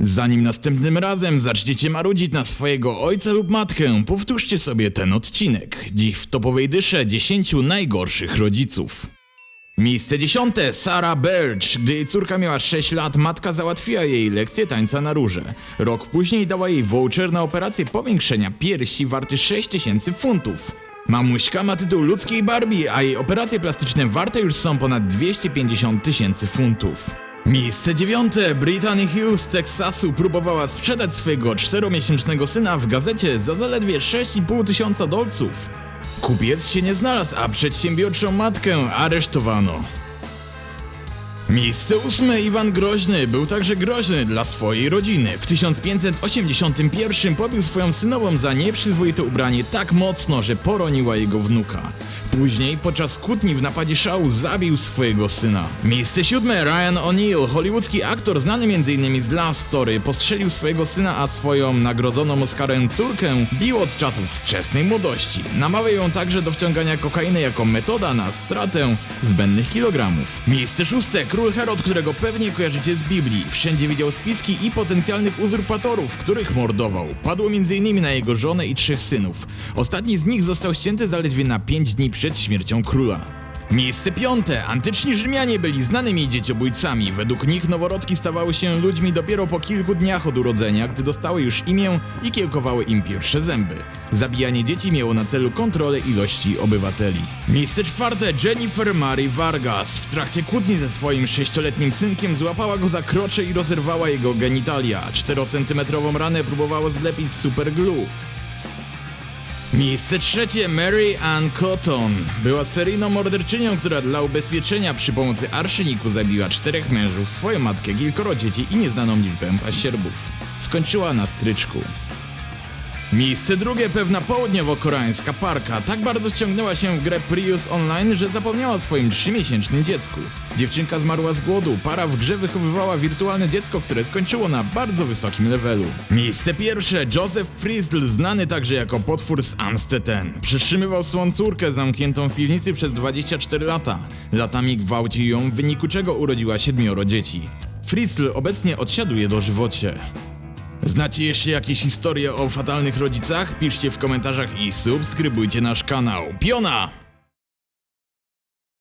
Zanim następnym razem zaczniecie marudzić na swojego ojca lub matkę, powtórzcie sobie ten odcinek. Dziś w topowej dysze 10 najgorszych rodziców. Miejsce dziesiąte, Sarah Birch. Gdy jej córka miała 6 lat, matka załatwiła jej lekcję tańca na róże. Rok później dała jej voucher na operację powiększenia piersi warty 6000 funtów. Mamuśka ma tytuł ludzkiej Barbie, a jej operacje plastyczne warte już są ponad 250 tysięcy funtów. Miejsce dziewiąte. Brittany Hill z Teksasu próbowała sprzedać swojego czteromiesięcznego syna w gazecie za zaledwie 6,5 tysiąca dolców. Kupiec się nie znalazł, a przedsiębiorczą matkę aresztowano. Miejsce ósme Iwan Groźny był także groźny dla swojej rodziny. W 1581 pobił swoją synową za nieprzyzwoite ubranie tak mocno, że poroniła jego wnuka. Później podczas kłótni w napadzie szału zabił swojego syna. Miejsce siódme Ryan O'Neill, hollywoodzki aktor znany m.in. z Last Story, postrzelił swojego syna, a swoją nagrodzoną Oscarem córkę bił od czasów wczesnej młodości. Namawiał ją także do wciągania kokainy jako metoda na stratę zbędnych kilogramów. Miejsce szóste Król Herod, którego pewnie kojarzycie z Biblii. Wszędzie widział spiski i potencjalnych uzurpatorów, których mordował. Padło m.in. na jego żonę i trzech synów. Ostatni z nich został ścięty zaledwie na 5 dni przed śmiercią króla. Miejsce piąte. Antyczni Rzymianie byli znanymi dzieciobójcami. Według nich noworodki stawały się ludźmi dopiero po kilku dniach od urodzenia, gdy dostały już imię i kiełkowały im pierwsze zęby. Zabijanie dzieci miało na celu kontrolę ilości obywateli. Miejsce czwarte. Jennifer Mary Vargas. W trakcie kłótni ze swoim sześcioletnim synkiem złapała go za krocze i rozerwała jego genitalia. 4-centymetrową ranę próbowało zlepić z superglue. Miejsce trzecie Mary Ann Cotton. Była seryjną morderczynią, która dla ubezpieczenia przy pomocy arszeniku zabiła czterech mężów, swoją matkę, kilkoro dzieci i nieznaną liczbę pasierbów. Skończyła na stryczku. Miejsce drugie pewna południowo-koreańska parka tak bardzo wciągnęła się w grę Prius Online, że zapomniała o swoim 3-miesięcznym dziecku. Dziewczynka zmarła z głodu, para w grze wychowywała wirtualne dziecko, które skończyło na bardzo wysokim levelu. Miejsce pierwsze Joseph Frizzle, znany także jako potwór z Amstetten. Przytrzymywał swą córkę zamkniętą w piwnicy przez 24 lata. Latami gwałcił ją, w wyniku czego urodziła siedmioro dzieci. Frizzle obecnie odsiaduje dożywocie. Znacie jeszcze jakieś historie o fatalnych rodzicach? Piszcie w komentarzach i subskrybujcie nasz kanał. Piona!